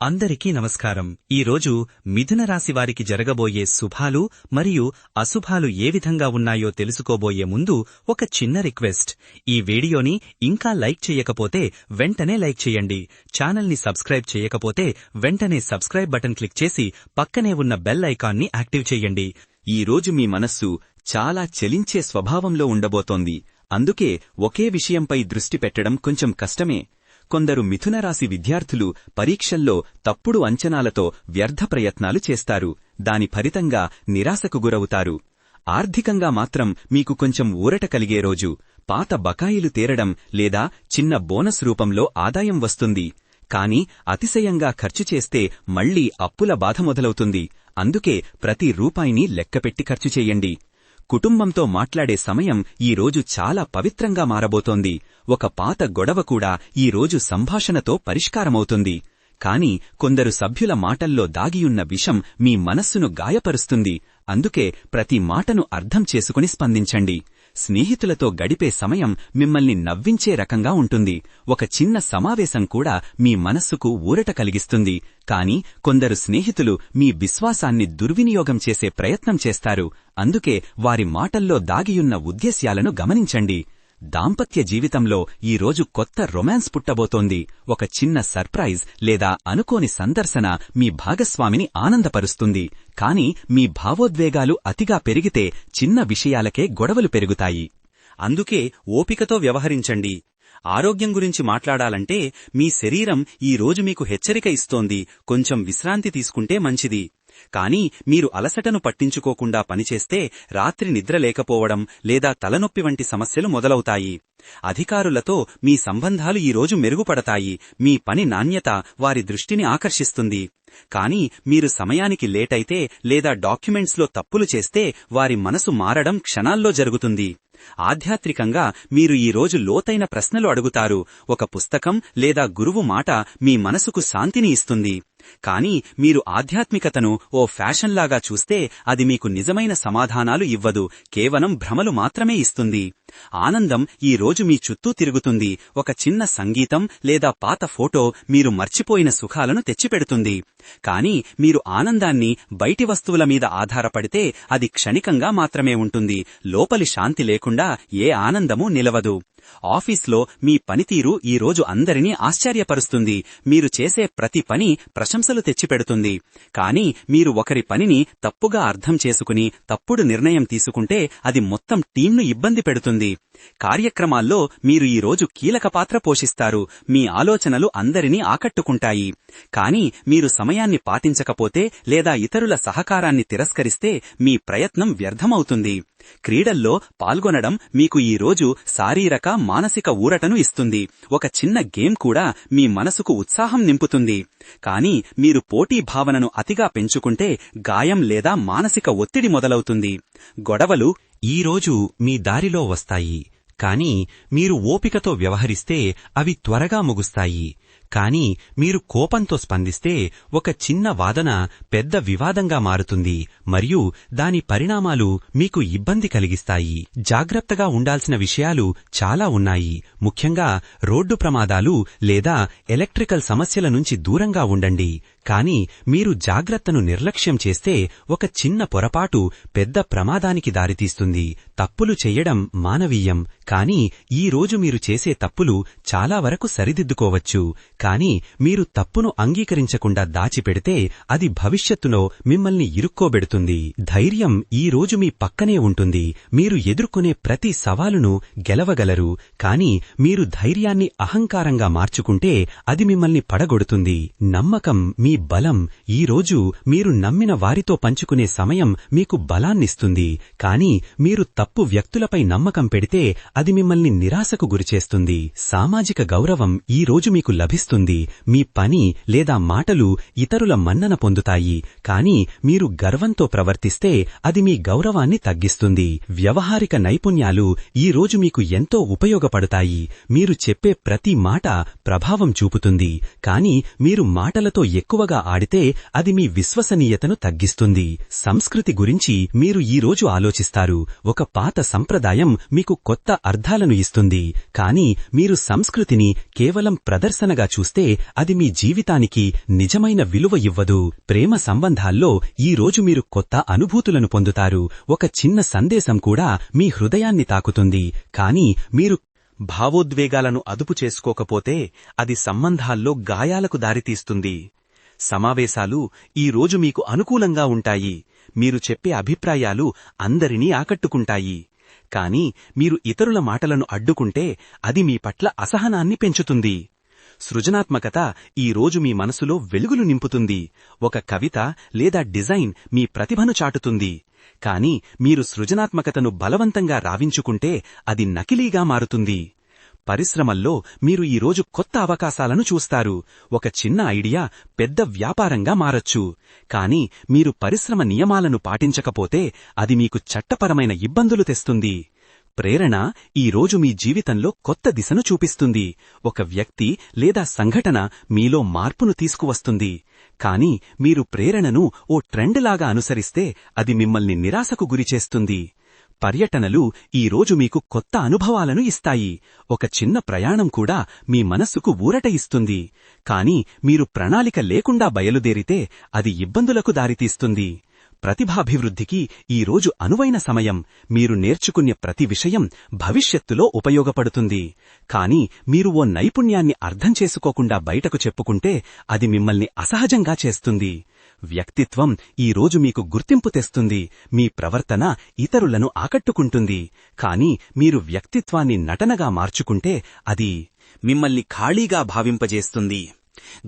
అందరికీ నమస్కారం. ఈరోజు మిథున రాశి వారికి జరగబోయే శుభాలు మరియు అశుభాలు ఏ విధంగా ఉన్నాయో తెలుసుకోబోయే ముందు ఒక చిన్న రిక్వెస్ట్. ఈ వీడియోని ఇంకా లైక్ చేయకపోతే వెంటనే లైక్ చేయండి. ఛానల్ని సబ్స్క్రైబ్ చేయకపోతే వెంటనే సబ్స్క్రైబ్ బటన్ క్లిక్ చేసి పక్కనే ఉన్న బెల్ ఐకాన్ని యాక్టివ్ చేయండి. ఈ రోజు మీ మనస్సు చాలా చలించే స్వభావంలో ఉండబోతోంది. అందుకే ఒకే విషయంపై దృష్టి పెట్టడం కొంచెం కష్టమే. కొందరు మిథునరాశి విద్యార్థులు పరీక్షల్లో తప్పుడు అంచనాలతో వ్యర్థ ప్రయత్నాలు చేస్తారు. దాని ఫలితంగా నిరాశకు గురవుతారు. ఆర్థికంగా మాత్రం మీకు కొంచెం ఊరట కలిగే రోజు. పాత బకాయిలు తీరడం లేదా చిన్న బోనస్ రూపంలో ఆదాయం వస్తుంది. కాని అతిశయంగా ఖర్చు చేస్తే మళ్ళీ అప్పుల బాధ మొదలవుతుంది. అందుకే ప్రతి రూపాయిని లెక్కపెట్టి ఖర్చు చేయండి. కుటుంబంతో మాట్లాడే సమయం ఈ రోజు చాలా పవిత్రంగా మారబోతోంది. ఒక పాత గొడవ కూడా ఈ రోజు సంభాషణతో పరిష్కారమవుతుంది. కాని కొందరు సభ్యుల మాటల్లో దాగియున్న విషం మీ మనస్సును గాయపరుస్తుంది. అందుకే ప్రతి మాటను అర్థం చేసుకుని స్పందించండి. స్నేహితులతో గడిపే సమయం మిమ్మల్ని నవ్వించే రకంగా ఉంటుంది. ఒక చిన్న సమావేశం కూడా మీ మనస్సుకు ఊరట కలిగిస్తుంది. కాని కొందరు స్నేహితులు మీ విశ్వాసాన్ని దుర్వినియోగం చేసే ప్రయత్నం చేస్తారు. అందుకే వారి మాటల్లో దాగియున్న ఉద్దేశ్యాలను గమనించండి. దాంపత్య జీవితంలో ఈ రోజు కొత్త రొమాన్స్ పుట్టబోతోంది. ఒక చిన్న సర్ప్రైజ్ లేదా అనుకోని సందర్శన మీ భాగస్వామిని ఆనందపరుస్తుంది. కాని మీ భావోద్వేగాలు అతిగా పెరిగితే చిన్న విషయాలకే గొడవలు పెరుగుతాయి. అందుకే ఓపికతో వ్యవహరించండి. ఆరోగ్యం గురించి మాట్లాడాలంటే మీ శరీరం ఈ రోజు మీకు హెచ్చరిక ఇస్తోంది. కొంచెం విశ్రాంతి తీసుకుంటే మంచిది. కానీ మీరు అలసటను పట్టించుకోకుండా పనిచేస్తే రాత్రి నిద్ర లేకపోవడం లేదా తలనొప్పి వంటి సమస్యలు మొదలవుతాయి. అధికారులతో మీ సంబంధాలు ఈరోజు మెరుగుపడతాయి. మీ పని నాణ్యత వారి దృష్టిని ఆకర్షిస్తుంది. కానీ మీరు సమయానికి లేటైతే లేదా డాక్యుమెంట్స్లో తప్పులు చేస్తే వారి మనసు మారడం క్షణాల్లో జరుగుతుంది. ఆధ్యాత్మికంగా మీరు ఈ రోజు లోతైన ప్రశ్నలు అడుగుతారు. ఒక పుస్తకం లేదా గురువు మాట మీ మనసుకు శాంతిని ఇస్తుంది. కానీ మీరు ఆధ్యాత్మికతను ఓ ఫ్యాషన్లాగా చూస్తే అది మీకు నిజమైన సమాధానాలు ఇవ్వదు. కేవలం భ్రమలు మాత్రమే ఇస్తుంది. ఆనందం ఈ రోజు మీ చుట్టూ తిరుగుతుంది. ఒక చిన్న సంగీతం లేదా పాత ఫోటో మీరు మర్చిపోయిన సుఖాలను తెచ్చిపెడుతుంది. కాని మీరు ఆనందాన్ని బయటి వస్తువుల మీద ఆధారపడితే అది క్షణికంగా మాత్రమే ఉంటుంది. లోపలి శాంతి లేకుండా ఏ ఆనందమూ నిలవదు. ఆఫీస్లో మీ పనితీరు ఈరోజు అందరినీ ఆశ్చర్యపరుస్తుంది. మీరు చేసే ప్రతి పని ప్రశంసలు తెచ్చిపెడుతుంది. కానీ మీరు ఒకరి పనిని తప్పుగా అర్థం చేసుకుని తప్పుడు నిర్ణయం తీసుకుంటే అది మొత్తం టీంను ఇబ్బంది పెడుతుంది. కార్యక్రమాల్లో మీరు ఈరోజు కీలక పాత్ర పోషిస్తారు. మీ ఆలోచనలు అందరినీ ఆకట్టుకుంటాయి. కాని మీరు సమయాన్ని పాటించకపోతే లేదా ఇతరుల సహకారాన్ని తిరస్కరిస్తే మీ ప్రయత్నం వ్యర్థమవుతుంది. క్రీడల్లో పాల్గొనడం మీకు ఈ రోజు శారీరక మానసిక ఊరటను ఇస్తుంది. ఒక చిన్న గేమ్ కూడా మీ మనసుకు ఉత్సాహం నింపుతుంది. కానీ మీరు పోటీ భావనను అతిగా పెంచుకుంటే గాయం లేదా మానసిక ఒత్తిడి మొదలవుతుంది. గొడవలు ఈరోజు మీ దారిలో వస్తాయి. కాని మీరు ఓపికతో వ్యవహరిస్తే అవి త్వరగా ముగుస్తాయి. కాని మీరు కోపంతో స్పందిస్తే ఒక చిన్న వాదన పెద్ద వివాదంగా మారుతుంది మరియు దాని పరిణామాలు మీకు ఇబ్బంది కలిగిస్తాయి. జాగ్రత్తగా ఉండాల్సిన విషయాలు చాలా ఉన్నాయి. ముఖ్యంగా రోడ్డు ప్రమాదాలు లేదా ఎలక్ట్రికల్ సమస్యల నుంచి దూరంగా ఉండండి. కాని మీరు జాగ్రత్తను నిర్లక్ష్యం చేస్తే ఒక చిన్న పొరపాటు పెద్ద ప్రమాదానికి దారితీస్తుంది. తప్పులు చెయ్యడం మానవీయం. కాని ఈ రోజు మీరు చేసే తప్పులు చాలా వరకు సరిదిద్దుకోవచ్చు. కాని మీరు తప్పును అంగీకరించకుండా దాచిపెడితే అది భవిష్యత్తులో మిమ్మల్ని ఇరుక్కోబెడుతుంది. ధైర్యం ఈ రోజు మీ పక్కనే ఉంటుంది. మీరు ఎదుర్కొనే ప్రతి సవాలును గెలవగలరు. కాని మీరు ధైర్యాన్ని అహంకారంగా మార్చుకుంటే అది మిమ్మల్ని పడగొడుతుంది. నమ్మకం మీ బలం ఈ రోజు మీరు నమ్మిన వారితో పంచుకునే సమయం మీకు బలాన్నిస్తుంది. కాని మీరు తప్పు వ్యక్తులపై నమ్మకం పెడితే అది మిమ్మల్ని నిరాశకు గురిచేస్తుంది. సామాజిక గౌరవం ఈ రోజు మీకు లభిస్తుంది. మీ పని లేదా మాటలు ఇతరుల మన్నన పొందుతాయి. కాని మీరు గర్వంతో ప్రవర్తిస్తే అది మీ గౌరవాన్ని తగ్గిస్తుంది. వ్యవహారిక నైపుణ్యాలు ఈ రోజు మీకు ఎంతో ఉపయోగపడతాయి. మీరు చెప్పే ప్రతి మాట ప్రభావం చూపుతుంది. కాని మీరు మాటలతో ఎక్కువ ఎక్కువగా ఆడితే అది మీ విశ్వసనీయతను తగ్గిస్తుంది. సంస్కృతి గురించి మీరు ఈ రోజు ఆలోచిస్తారు. ఒక పాత సంప్రదాయం మీకు కొత్త అర్థాలను ఇస్తుంది. కానీ మీరు సంస్కృతిని కేవలం ప్రదర్శనగా చూస్తే అది మీ జీవితానికి నిజమైన విలువ ఇవ్వదు. ప్రేమ సంబంధాల్లో ఈ రోజు మీరు కొత్త అనుభూతులను పొందుతారు. ఒక చిన్న సందేశం కూడా మీ హృదయాన్ని తాకుతుంది. కానీ మీరు భావోద్వేగాలను అదుపు చేసుకోకపోతే అది సంబంధాల్లో గాయాలకు దారితీస్తుంది. సమావేశాలు ఈ రోజు మీకు అనుకూలంగా ఉంటాయి. మీరు చెప్పే అభిప్రాయాలు అందరినీ ఆకట్టుకుంటాయి. కాని మీరు ఇతరుల మాటలను అడ్డుకుంటే అది మీ పట్ల అసహనాన్ని పెంచుతుంది. సృజనాత్మకత ఈ రోజు మీ మనసులో వెలుగులు నింపుతుంది. ఒక కవిత లేదా డిజైన్ మీ ప్రతిభను చాటుతుంది. కాని మీరు సృజనాత్మకతను బలవంతంగా రావించుకుంటే అది నకిలీగా మారుతుంది. పరిశ్రమల్లో మీరు ఈరోజు కొత్త అవకాశాలను చూస్తారు. ఒక చిన్న ఐడియా పెద్ద వ్యాపారంగా మారొచ్చు. కాని మీరు పరిశ్రమ నియమాలను పాటించకపోతే అది మీకు చట్టపరమైన ఇబ్బందులు తెస్తుంది. ప్రేరణ ఈ రోజు మీ జీవితంలో కొత్త దిశను చూపిస్తుంది. ఒక వ్యక్తి లేదా సంఘటన మీలో మార్పును తీసుకువస్తుంది. కాని మీరు ప్రేరణను ఓ ట్రెండ్లాగా అనుసరిస్తే అది మిమ్మల్ని నిరాశకు గురిచేస్తుంది. పర్యటనలు ఈ రోజు మీకు కొత్త అనుభవాలను ఇస్తాయి. ఒక చిన్న ప్రయాణం కూడా మీ మనస్సుకు ఊరట ఇస్తుంది. కాని మీరు ప్రణాళిక లేకుండా బయలుదేరితే అది ఇబ్బందులకు దారితీస్తుంది. ప్రతిభాభివృద్ధికి ఈ రోజు అనువైన సమయం. మీరు నేర్చుకునే ప్రతి విషయం భవిష్యత్తులో ఉపయోగపడుతుంది. కాని మీరు ఓ నైపుణ్యాన్ని అర్థం చేసుకోకుండా బయటకు చెప్పుకుంటే అది మిమ్మల్ని అసహజంగా చేస్తుంది. వ్యక్తిత్వం ఈ రోజు మీకు గుర్తింపు తెస్తుంది మీ ప్రవర్తన ఇతరులను ఆకట్టుకుంటుంది. కాని మీరు వ్యక్తిత్వాన్ని నటనగా మార్చుకుంటే అది మిమ్మల్ని ఖాళీగా భావింపజేస్తుంది.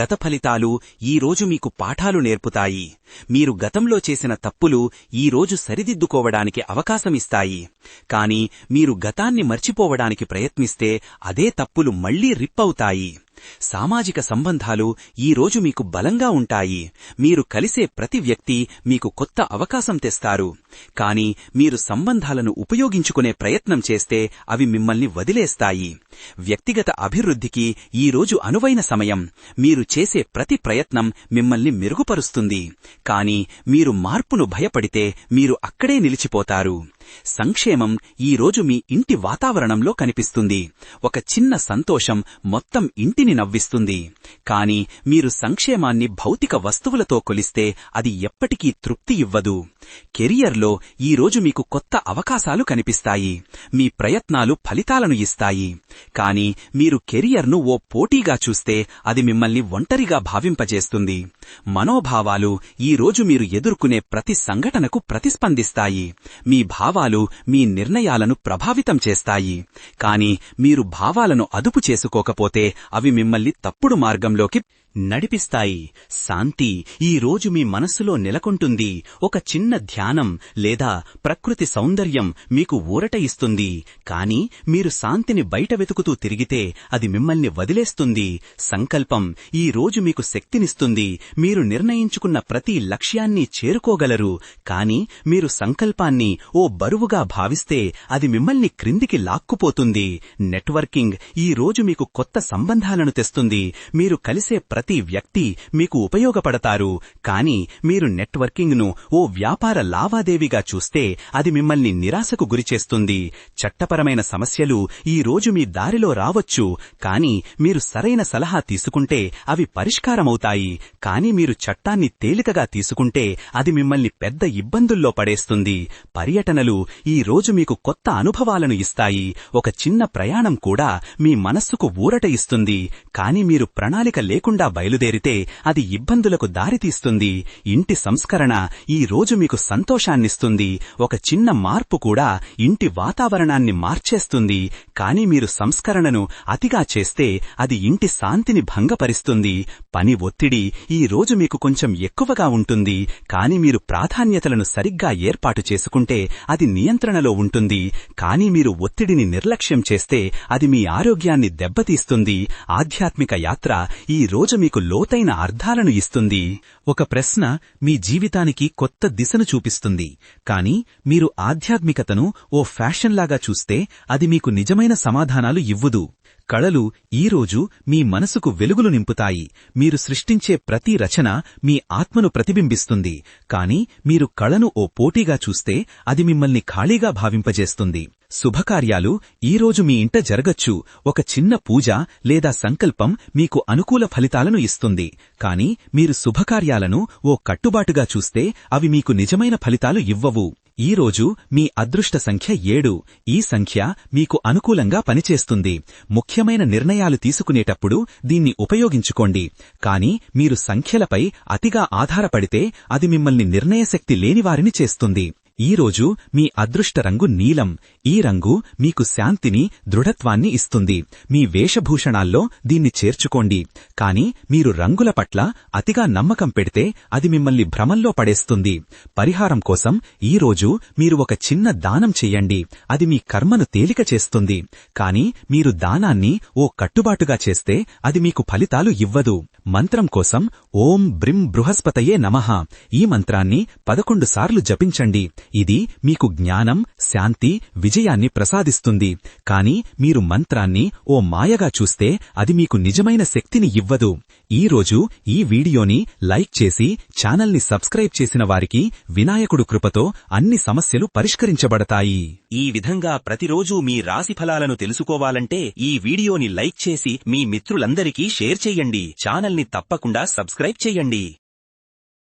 గత ఫలితాలు ఈ రోజు మీకు పాఠాలు నేర్పుతాయి. మీరు గతంలో చేసిన తప్పులు ఈ రోజు సరిదిద్దుకోవడానికి అవకాశమిస్తాయి. కాని మీరు గతాన్ని మర్చిపోవడానికి ప్రయత్నిస్తే అదే తప్పులు మళ్ళీ రిప్పవుతాయి సామాజిక సంబంధాలు ఈరోజు మీకు బలంగా ఉంటాయి. మీరు కలిసే ప్రతి వ్యక్తి మీకు కొత్త అవకాశం తెస్తారు. కాని మీరు సంబంధాలను ఉపయోగించుకునే ప్రయత్నం చేస్తే అవి మిమ్మల్ని వదిలేస్తాయి. వ్యక్తిగత అభివృద్ధికి ఈరోజు అనువైన సమయం. మీరు చేసే ప్రతి ప్రయత్నం మిమ్మల్ని మెరుగుపరుస్తుంది. కాని మీరు మార్పును భయపడితే మీరు అక్కడే నిలిచిపోతారు. సంక్షేమం ఈ రోజు మీ ఇంటి వాతావరణంలో కనిపిస్తుంది. ఒక చిన్న సంతోషం మొత్తం ఇంటిని నవ్విస్తుంది. కాని మీరు సంక్షేమాన్ని భౌతిక వస్తువులతో కొలిస్తే అది ఎప్పటికీ తృప్తి ఇవ్వదు. కెరియర్లో ఈ రోజు మీకు కొత్త అవకాశాలు కనిపిస్తాయి. మీ ప్రయత్నాలు ఫలితాలను ఇస్తాయి. కాని మీరు కెరియర్ను ఓ పోటీగా చూస్తే అది మిమ్మల్ని ఒంటరిగా భావింపజేస్తుంది. మనోభావాలు ఈ రోజు మీరు ఎదుర్కొనే ప్రతి సంఘటనకు ప్రతిస్పందిస్తాయి. మీ భావాలు మీ నిర్ణయాలను ప్రభావితం చేస్తాయి. కాని మీరు భావాలను అదుపు చేసుకోకపోతే అవి మిమ్మల్ని తప్పుడు మార్గంలోకి నడిపిస్తాయి. శాంతి ఈ రోజు మీ మనస్సులో నెలకొంటుంది. ఒక చిన్న ధ్యానం లేదా ప్రకృతి సౌందర్యం మీకు ఊరట ఇస్తుంది. కాని మీరు శాంతిని బయట వెతుకుతూ తిరిగితే అది మిమ్మల్ని వదిలేస్తుంది. సంకల్పం ఈ రోజు మీకు శక్తినిస్తుంది. మీరు నిర్ణయించుకున్న ప్రతి లక్ష్యాన్ని చేరుకోగలరు. కాని మీరు సంకల్పాన్ని ఓ బరువుగా భావిస్తే అది మిమ్మల్ని క్రిందికి లాక్కుపోతుంది. నెట్వర్కింగ్ ఈ రోజు మీకు కొత్త సంబంధాలను తెస్తుంది. మీరు కలిసే ప్రతి వ్యక్తి మీకు ఉపయోగపడతారు. కానీ మీరు నెట్వర్కింగ్ను ఓ వ్యాపార లావాదేవీగా చూస్తే అది మిమ్మల్ని నిరాశకు గురిచేస్తుంది చట్టపరమైన సమస్యలు ఈ రోజు మీ దారిలో రావచ్చు. కానీ మీరు సరైన సలహా తీసుకుంటే అవి పరిష్కారమవుతాయి. కానీ మీరు చట్టాన్ని తేలికగా తీసుకుంటే అది మిమ్మల్ని పెద్ద ఇబ్బందుల్లో పడేస్తుంది. పర్యటనలు ఈ రోజు మీకు కొత్త అనుభవాలను ఇస్తాయి. ఒక చిన్న ప్రయాణం కూడా మీ మనస్సుకు ఊరట ఇస్తుంది. కాని మీరు ప్రణాళిక లేకుండా బయలుదేరితే అది ఇబ్బందులకు దారితీస్తుంది. ఇంటి సంస్కరణ ఈ రోజు మీకు సంతోషాన్నిస్తుంది. ఒక చిన్న మార్పు కూడా ఇంటి వాతావరణాన్ని మార్చేస్తుంది. కాని మీరు సంస్కరణను అతిగా చేస్తే అది ఇంటి శాంతిని భంగపరిస్తుంది. పని ఒత్తిడి ఈ రోజు మీకు కొంచెం ఎక్కువగా ఉంటుంది. కాని మీరు ప్రాధాన్యతలను సరిగ్గా ఏర్పాటు చేసుకుంటే అది నియంత్రణలో ఉంటుంది. కాని మీరు ఒత్తిడిని నిర్లక్ష్యం చేస్తే అది మీ ఆరోగ్యాన్ని దెబ్బతీస్తుంది. ఆధ్యాత్మిక యాత్ర ఈ రోజు మీకు లోతైన అర్థాలను ఇస్తుంది. ఒక ప్రశ్న మీ జీవితానికి కొత్త దిశను చూపిస్తుంది. కాని మీరు ఆధ్యాత్మికతను ఓ ఫ్యాషన్లాగా చూస్తే అది మీకు నిజమైన సమాధానాలు ఇవ్వదు. కళలు ఈరోజు మీ మనసుకు వెలుగులు నింపుతాయి. మీరు సృష్టించే ప్రతి రచన మీ ఆత్మను ప్రతిబింబిస్తుంది. కాని మీరు కళను ఓ పోటీగా చూస్తే అది మిమ్మల్ని ఖాళీగా భావింపజేస్తుంది. శుభకార్యాలు ఈరోజు మీ ఇంట జరగచ్చు. ఒక చిన్న పూజ లేదా సంకల్పం మీకు అనుకూల ఫలితాలను ఇస్తుంది. కాని మీరు శుభకార్యాలను ఓ కట్టుబాటుగా చూస్తే అవి మీకు నిజమైన ఫలితాలు ఇవ్వవు. ఈరోజు మీ అదృష్ట సంఖ్య ఏడు. ఈ సంఖ్య మీకు అనుకూలంగా పనిచేస్తుంది. ముఖ్యమైన నిర్ణయాలు తీసుకునేటప్పుడు దీన్ని ఉపయోగించుకోండి. కాని మీరు సంఖ్యలపై అతిగా ఆధారపడితే అది మిమ్మల్ని నిర్ణయశక్తి లేనివారిని చేస్తుంది. ఈరోజు మీ అదృష్ట రంగు నీలం ఈ రంగు మీకు శాంతిని దృఢత్వాన్ని ఇస్తుంది. మీ వేషభూషణాల్లో దీన్ని చేర్చుకోండి. కాని మీరు రంగుల పట్ల అతిగా నమ్మకం పెడితే అది మిమ్మల్ని భ్రమంలో పడేస్తుంది. పరిహారం కోసం ఈ రోజు మీరు ఒక చిన్న దానం చెయ్యండి. అది మీ కర్మను తేలిక చేస్తుంది. కాని మీరు దానాన్ని ఓ కట్టుబాటుగా చేస్తే అది మీకు ఫలితాలు ఇవ్వదు. మంత్రం కోసం ఓం బ్రిం బృహస్పతయే నమః. ఈ మంత్రాన్ని పదకొండు సార్లు జపించండి. ఇది మీకు జ్ఞానం శాంతి విజయాన్ని ప్రసాదిస్తుంది. కాని మీరు మంత్రాన్ని ఓ మాయగా చూస్తే అది మీకు నిజమైన శక్తిని ఇవ్వదు. ఈ రోజు ఈ వీడియోని లైక్ చేసి ఛానల్ని సబ్స్క్రైబ్ చేసిన వారికి వినాయకుడు కృపతో అన్ని సమస్యలు పరిష్కరించబడతాయి. ఈ విధంగా ప్రతిరోజూ మీ రాశి ఫలాలను తెలుసుకోవాలంటే ఈ వీడియోని లైక్ చేసి మీ మిత్రులందరికీ షేర్ చెయ్యండి ఛానల్ని తప్పకుండా సబ్స్క్రైబ్ చేయండి.